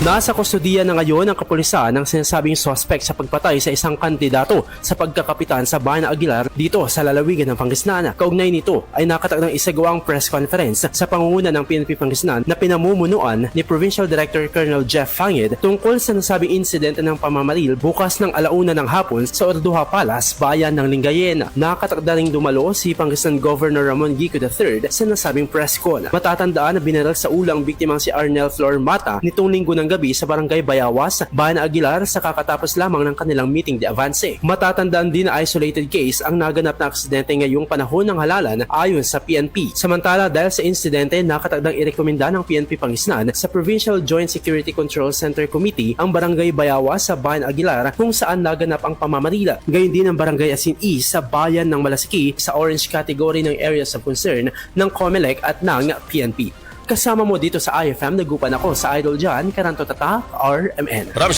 Nasa kustodiya na ngayon ang kapulisan ng sinasabing suspect sa pagpatay sa isang kandidato sa pagkakapitan sa Bayan ng Aguilar dito sa lalawigan ng Pangasinan. Kaugnay nito ay nakatag ng isagawang press conference sa pangunguna ng PNP Pangasinan na pinamumunuan ni Provincial Director Colonel Jeff Fangid tungkol sa nasabing incident ng pamamaril bukas ng alauna ng hapon sa Orduha Palace, Bayan ng Lingayen. Nakatag na ring dumalo si Pangasinan Governor Ramon Gico III sa nasabing press con. Matatandaan na binaril sa ulang biktimang si Arnel Flor Mata nitong linggo ng gabi sa barangay Bayawas, Bayan Aguilar sa kakatapos lamang ng kanilang meeting de avance. Matatandaan din na isolated case ang naganap na aksidente ngayong panahon ng halalan ayon sa PNP. Samantala dahil sa insidente nakatagdang irekomenda ng PNP Pangisnan sa Provincial Joint Security Control Center Committee ang barangay Bayawas sa Bayan Aguilar kung saan naganap ang pamamarila. Gayon din ang barangay Asin East sa Bayan ng Malasiki sa orange category ng areas of concern ng COMELEC at ng PNP. Kasama mo dito sa IFM, nagupan ako sa Idol Jan, Karanto Tata, RMN. Maraming